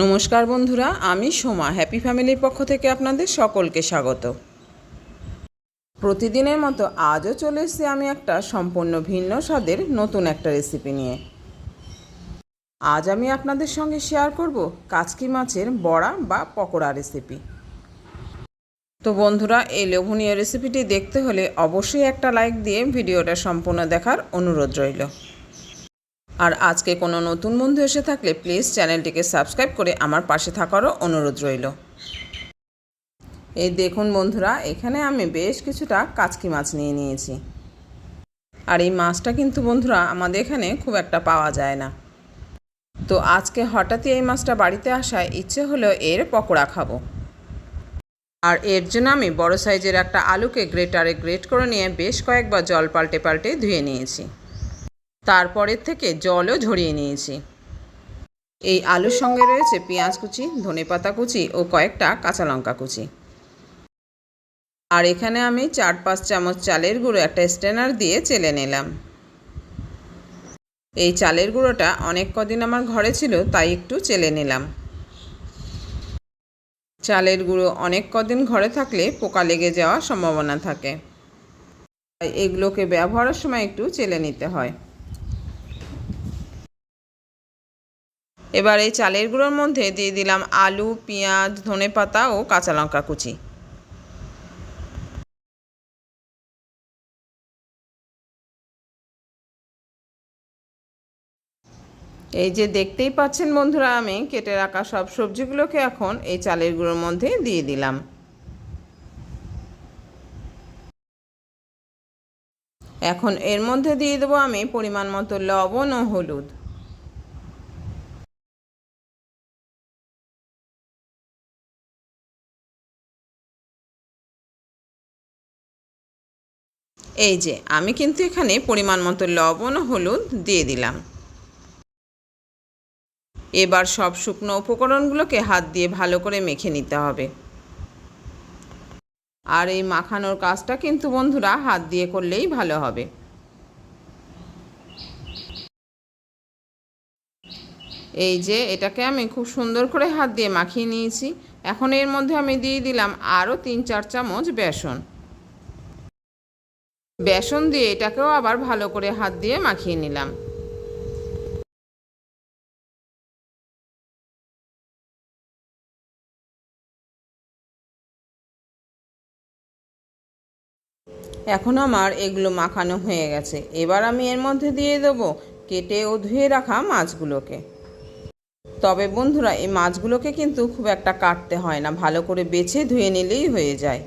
নমস্কার বন্ধুরা, আমি সোমা। হ্যাপি ফ্যামিলির পক্ষ থেকে আপনাদের সকলকে স্বাগত। প্রতিদিনের মতো আজও চলে এসেছি আমি একটা সম্পূর্ণ ভিন্ন স্বাদের নতুন একটা রেসিপি নিয়ে। আজ আমি আপনাদের সঙ্গে শেয়ার করব কাচকি মাছের বড়া বা পকোড়া রেসিপি তো বন্ধুরা, এই লোভনীয় রেসিপিটি দেখতে হলে অবশ্যই একটা লাইক দিয়ে ভিডিওটা সম্পূর্ণ দেখার অনুরোধ রইল। আর আজকে কোনো নতুন বন্ধু এসে থাকলে প্লিজ চ্যানেলটিকে সাবস্ক্রাইব করে আমার পাশে থাকারও অনুরোধ রইল। এই দেখুন বন্ধুরা, এখানে আমি বেশ কিছুটা কাচকি মাছ নিয়ে নিয়েছি। আর এই মাছটা কিন্তু বন্ধুরা আমাদের এখানে খুব একটা পাওয়া যায় না। তো আজকে হঠাৎই এই মাছটা বাড়িতে আসায় ইচ্ছে হলো এর পকোড়া খাব। আর এর জন্য আমি বড় সাইজের একটা আলুকে গ্রেটারে গ্রেট করে নিয়ে বেশ কয়েকবার জল পাল্টে পাল্টে ধুয়ে নিয়েছি। তারপরের থেকে জলও ঝরিয়ে নিয়েছি। এই আলুর সঙ্গে রয়েছে পেঁয়াজ কুচি ধনেপাতা কুচি ও কয়েকটা কাঁচা লঙ্কা কুচি। আর এখানে আমি চার পাঁচ চামচ চালের গুঁড়ো একটা স্ট্যানার দিয়ে চেলে নিলাম। এই চালের গুঁড়োটা অনেক কদিন আমার ঘরে ছিল, তাই একটু চেলে নিলাম। চালের গুঁড়ো অনেক কদিন ঘরে থাকলে পোকা লেগে যাওয়ার সম্ভাবনা থাকে। তাই এগুলোকে ব্যবহারের সময় একটু চেলে নিতে হয়। এবার এই চালের গুঁড়োর মধ্যে দিয়ে দিলাম আলু, পেঁয়াজ ধনে পাতা ও কাঁচা লঙ্কা কুচি। এই যে দেখতেই পাচ্ছেন বন্ধুরা, আমি কেটে রাখা সব সবজিগুলোকে এখন এই চালের গুঁড়োর মধ্যে দিয়ে দিলাম। এখন এর মধ্যে দিয়ে দেবো আমি পরিমাণ মতো লবণ ও হলুদ। এই যে, আমি কিন্তু এখানে পরিমাণ মতো লবণ ও হলুদ দিয়ে দিলাম। এবার সব শুকনো উপকরণগুলোকে হাত দিয়ে ভালো করে মেখে নিতে হবে। আর এই মাখানোর কাজটা কিন্তু বন্ধুরা হাত দিয়ে করলেই ভালো হবে। এই যে, এটাকে আমি খুব সুন্দর করে হাত দিয়ে মাখিয়ে নিয়েছি। এখন এর মধ্যে আমি দিয়ে দিলাম আরও তিন চার চামচ বেসন। বেসন দিয়ে এটাকেও আবার ভালো করে হাত দিয়ে মাখিয়ে নিলাম। এখন আমার এগুলো মাখানো হয়ে গেছে। এবার আমি এর মধ্যে দিয়ে দেবো কেটে ও ধুয়ে রাখা মাছগুলোকে। তবে বন্ধুরা, এই মাছগুলোকে কিন্তু খুব একটা কাটতে হয় না। ভালো করে বেছে ধুয়ে নিলেই হয়ে যায়।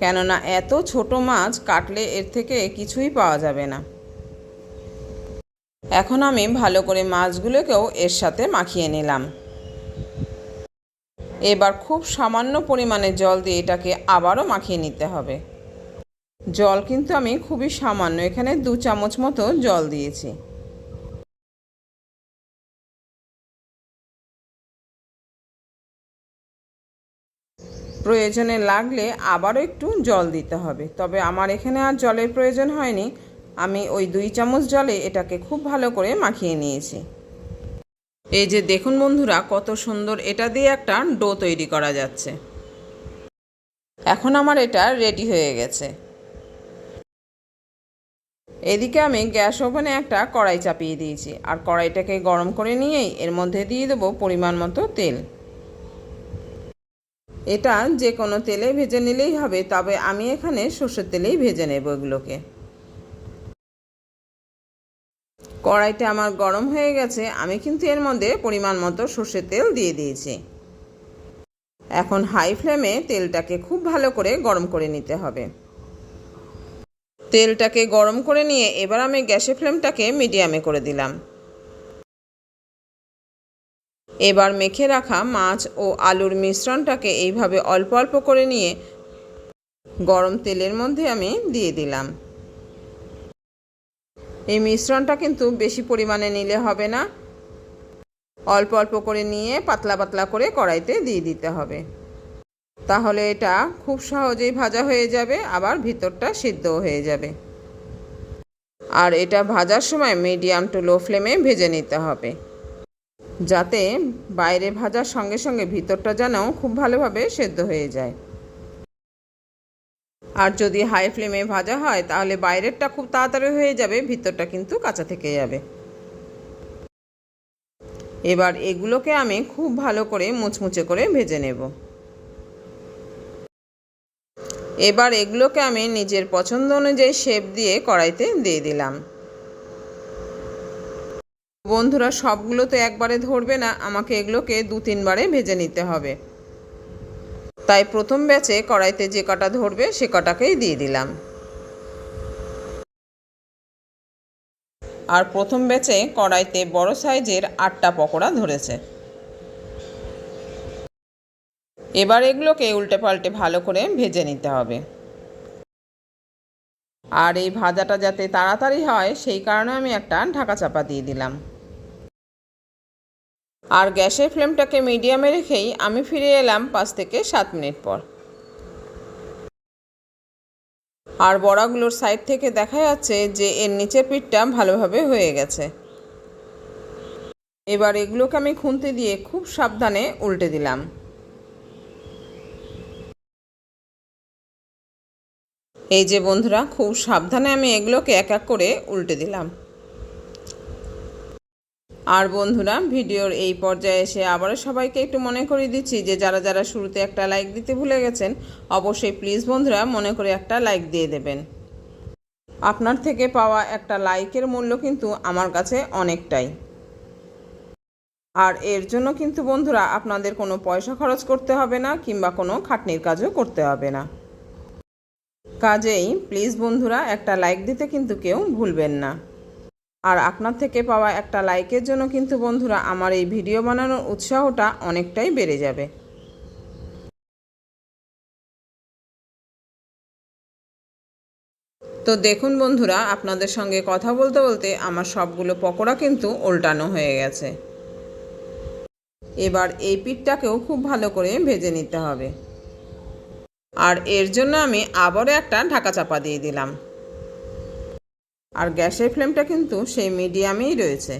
কেননা এত ছোট মাছ কাটলে এর থেকে কিছুই পাওয়া যাবে না। এখন আমি ভালো করে মাছগুলোকেও এর সাথে মাখিয়ে নিলাম। এবার খুব সামান্য পরিমাণে জল দিয়ে এটাকে আবারও মাখিয়ে নিতে হবে। জল কিন্তু আমি খুবই সামান্য, এখানে দু চামচ মতো জল দিয়েছি। প্রয়োজনে লাগলে আবারও একটু জল দিতে হবে। তবে আমার এখানে আর জলের প্রয়োজন হয়নি। আমি ওই দুই চামচ জলে এটাকে খুব ভালো করে মাখিয়ে নিয়েছি। এই যে দেখুন বন্ধুরা, কত সুন্দর এটা দিয়ে একটা ডো তৈরি করা যাচ্ছে। এখন আমার এটা রেডি হয়ে গেছে। এদিকে আমি গ্যাস ওভেনে একটা কড়াই চাপিয়ে দিয়েছি। আর কড়াইটাকে গরম করে নিয়েই এর মধ্যে দিয়ে দেবো পরিমাণ মতো তেল। এটা যে কোনো তেলে ভেজে নিলেই হবে, তবে আমি এখানে সর্ষের তেলেই ভেজে নেব এগুলোকে। কড়াইটা আমার গরম হয়ে গেছে, আমি কিন্তু এর মধ্যে পরিমাণ মতো সর্ষের তেল দিয়ে দিয়েছি। এখন হাই ফ্লেমে তেলটাকে খুব ভালো করে গরম করে নিতে হবে। তেলটাকে গরম করে নিয়ে এবার আমি গ্যাসের ফ্লেমটাকে মিডিয়ামে করে দিলাম। এবার মেখে রাখা মাছ ও আলুর মিশ্রণটাকে এইভাবে অল্প অল্প করে নিয়ে গরম তেলের মধ্যে আমি দিয়ে দিলাম। এই মিশ্রণটা কিন্তু বেশি পরিমাণে নিলে হবে না। অল্প অল্প করে নিয়ে পাতলা পাতলা করে কড়াইতে দিয়ে দিতে হবে। তাহলে এটা খুব সহজেই ভাজা হয়ে যাবে, আবার ভিতরটা সিদ্ধও হয়ে যাবে। আর এটা ভাজার সময় মিডিয়াম টু লো ফ্লেমে ভেজে নিতে হবে। যাতে বাইরে ভাজার সঙ্গে সঙ্গে ভিতরটা যেন খুব ভালোভাবে সেদ্ধ হয়ে যায়। আর যদি হাই ফ্লেমে ভাজা হয়, তাহলে বাইরেরটা খুব তাড়াতাড়ি হয়ে যাবে, ভিতরটা কিন্তু কাঁচা থেকে যাবে। এবার এগুলোকে আমি খুব ভালো করে মুচমুচে করে ভেজে নেব। এবার এগুলোকে আমি নিজের পছন্দ অনুযায়ী শেপ দিয়ে কড়াইতে দিয়ে দিলাম। বন্ধুরা, সবগুলো তো একবারে ধরবে না, আমাকে এগুলোকে দু তিনবারে ভেজে নিতে হবে। তাই প্রথম ব্যাচে কড়াইতে যে কটা ধরবে, সে কটাকেই দিয়ে দিলাম। আর প্রথম ব্যাচে কড়াইতে বড় সাইজের আটটা পকোড়া ধরেছে। এবার এগুলোকে উল্টে পাল্টে ভালো করে ভেজে নিতে হবে। আর এই ভাজাটা যাতে তাড়াতাড়ি হয়, সেই কারণে আমি একটা ঢাকা চাপা দিয়ে দিলাম। আর গ্যাসের ফ্লেমটাকে মিডিয়ামে রেখেই আমি ফিরে এলাম পাঁচ থেকে সাত মিনিট পর। আর বড়াগুলোর সাইড থেকে দেখা যাচ্ছে যে এর নিচের পিঠটা ভালোভাবে হয়ে গেছে। এবার এগুলোকে আমি খুন্তি দিয়ে খুব সাবধানে উল্টে দিলাম। এই যে বন্ধুরা, খুব সাবধানে আমি এগুলোকে এক এক করে উল্টে দিলাম। আর বন্ধুরা, ভিডিওর এই পর্যায়ে এসে আবারও সবাইকে একটু মনে করিয়ে দিচ্ছি যে যারা যারা শুরুতে একটা লাইক দিতে ভুলে গেছেন, অবশ্যই প্লিজ বন্ধুরা মনে করে একটা লাইক দিয়ে দেবেন। আপনার থেকে পাওয়া একটা লাইকের মূল্য কিন্তু আমার কাছে অনেকটাই। আর এর জন্য কিন্তু বন্ধুরা আপনাদের কোনো পয়সা খরচ করতে হবে না, কিংবা কোনো খাটনির কাজও করতে হবে না। কাজেই প্লিজ বন্ধুরা, একটা লাইক দিতে কিন্তু কেউ ভুলবেন না। আর আপনার থেকে পাওয়া একটা লাইকের জন্য কিন্তু বন্ধুরা, আমার এই ভিডিও বানানোর উৎসাহটা অনেকটাই বেড়ে যাবে। তো দেখুন বন্ধুরা, আপনাদের সঙ্গে কথা বলতে বলতে আমার সবগুলো পকোড়া কিন্তু উল্টানো হয়ে গেছে। এবার এই পিঠটাকেও খুব ভালো করে ভেজে নিতে হবে। আর এর জন্য আমি আবারও একটা ঢাকা চাপা দিয়ে দিলাম। আর গ্যাসের ফ্লেমটা কিন্তু সেই মিডিয়ামেই রয়েছে।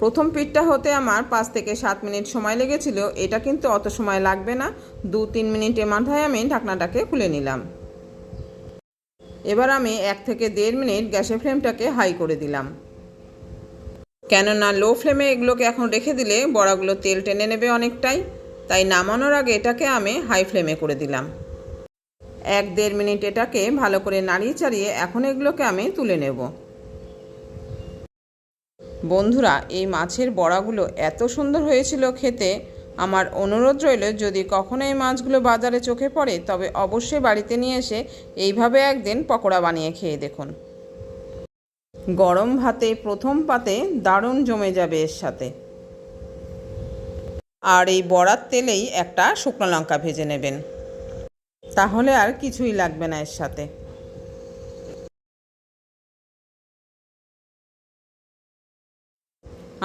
প্রথম পিঠটা হতে আমার পাঁচ থেকে সাত মিনিট সময় লেগেছিল। এটা কিন্তু অত সময় লাগবে না। দু তিন মিনিটের মাথায় আমি ঢাকনাটাকে খুলে নিলাম। এবার আমি এক থেকে দেড় মিনিট গ্যাসের ফ্লেমটাকে হাই করে দিলাম। কেননা লো ফ্লেমে এগুলোকে এখন রেখে দিলে বড়াগুলো তেল টেনে নেবে অনেকটাই। তাই নামানোর আগে এটাকে আমি হাই ফ্লেমে করে দিলাম। এক দেড় মিনিট এটাকে ভালো করে নাড়িয়ে চাড়িয়ে এখন এগুলোকে আমি তুলে নেব। বন্ধুরা, এই মাছের বড়াগুলো এত সুন্দর হয়েছিল খেতে। আমার অনুরোধ রইল, যদি কখনো এই মাছগুলো বাজারে চোখে পড়ে, তবে অবশ্যই বাড়িতে নিয়ে এসে এইভাবে একদিন পকোড়া বানিয়ে খেয়ে দেখুন। গরম ভাতে প্রথম পাতে দারুণ জমে যাবে এর সাথে। আর এই বড়ার তেলেই একটা শুকনো লঙ্কা ভেজে নেবেন। তাহলে আর কিছুই লাগবে না এর সাথে।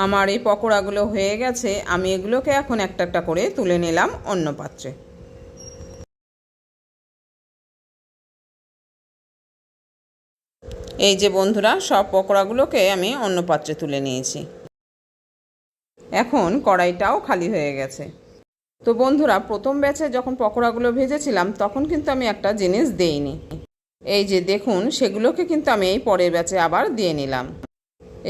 আমার এই পকোড়াগুলো হয়ে গেছে, আমি এগুলোকে এখন একটা একটা করে তুলে নিলাম অন্য পাত্রে। এই যে বন্ধুরা, সব পকোড়াগুলোকে আমি অন্য পাত্রে তুলে নিয়েছি। এখন কড়াইটাও খালি হয়ে গেছে। তো বন্ধুরা, প্রথম ব্যাচে যখন পকোড়াগুলো ভেজেছিলাম, তখন কিন্তু আমি একটা জিনিস দেইনি। এই যে দেখুন, সেগুলোকে কিন্তু আমি এই পরের ব্যাচে আবার দিয়ে নিলাম।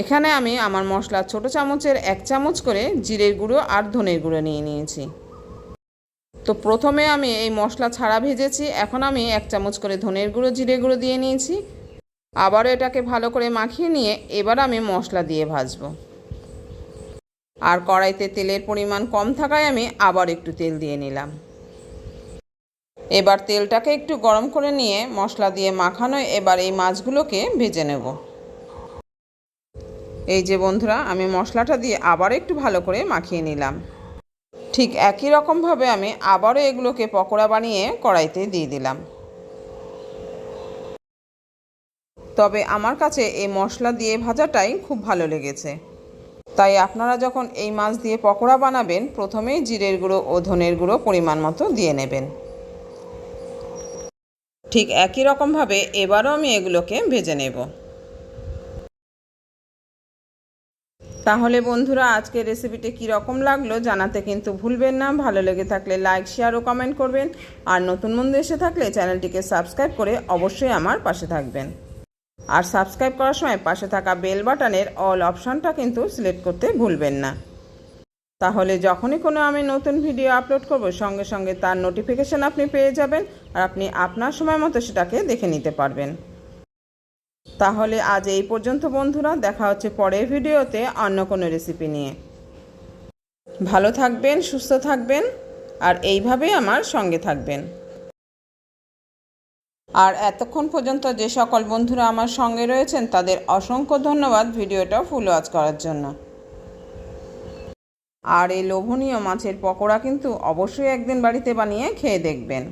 এখানে আমি আমার মশলা ছোট চামচের এক চামচ করে জিরের গুঁড়ো আর ধনের গুঁড়ো নিয়ে নিয়েছি। তো প্রথমে আমি এই মশলা ছাড়া ভেজেছি, এখন আমি এক চামচ করে ধনের গুঁড়ো জিরে গুঁড়ো দিয়ে নিয়েছি। আবারও এটাকে ভালো করে মাখিয়ে নিয়ে এবার আমি মশলা দিয়ে ভাজবো। আর কড়াইতে তেলের পরিমাণ কম থাকায় আমি আবার একটু তেল দিয়ে নিলাম। এবার তেলটাকে একটু গরম করে নিয়ে মশলা দিয়ে মাখানো এবার এই মাছগুলোকে ভেজে নেব। এই যে বন্ধুরা, আমি মশলাটা দিয়ে আবার একটু ভালো করে মাখিয়ে নিলাম। ঠিক একই রকমভাবে আমি আবারও এগুলোকে পকোড়া বানিয়ে কড়াইতে দিয়ে দিলাম। তবে আমার কাছে এই মশলা দিয়ে ভাজাটাই খুব ভালো লেগেছে। তাই আপনারা যখন এই মাছ দিয়ে পকোড়া বানাবেন, প্রথমেই জিরের গুঁড়ো ও ধনের গুঁড়ো পরিমাণ মতো দিয়ে নেবেন। ঠিক একই রকমভাবে এবারও আমি এগুলোকে ভেজে নেব। তাহলে বন্ধুরা, আজকের রেসিপিটি কীরকম লাগল জানাতে কিন্তু ভুলবেন না। ভালো লেগে থাকলে লাইক, শেয়ার ও কমেন্ট করবেন। আর নতুন বন্ধু এসে থাকলে চ্যানেলটিকে সাবস্ক্রাইব করে অবশ্যই আমার পাশে থাকবেন। আর সাবস্ক্রাইব করার সময় পাশে থাকা বেল বাটনের অল অপশানটা কিন্তু সিলেক্ট করতে ভুলবেন না। তাহলে যখনই কোনো আমি নতুন ভিডিও আপলোড করব, সঙ্গে সঙ্গে তার নোটিফিকেশান আপনি পেয়ে যাবেন আর আপনি আপনার সময় মতো সেটাকে দেখে নিতে পারবেন। তাহলে আজ এই পর্যন্ত বন্ধুরা, দেখা হচ্ছে পরের ভিডিওতে অন্য কোনো রেসিপি নিয়ে। ভালো থাকবেন, সুস্থ থাকবেন আর এইভাবেই আমার সঙ্গে থাকবেন। আর এতক্ষণ পর্যন্ত যে সকল বন্ধুরা আমার সঙ্গে রয়েছেন, তাদের অসংখ্য ধন্যবাদ ভিডিওটা ফুল ওয়াচ করার জন্য। আর এই লোভনীয় মাছের পকোড়া কিন্তু অবশ্যই একদিন বাড়িতে বানিয়ে খেয়ে দেখবেন।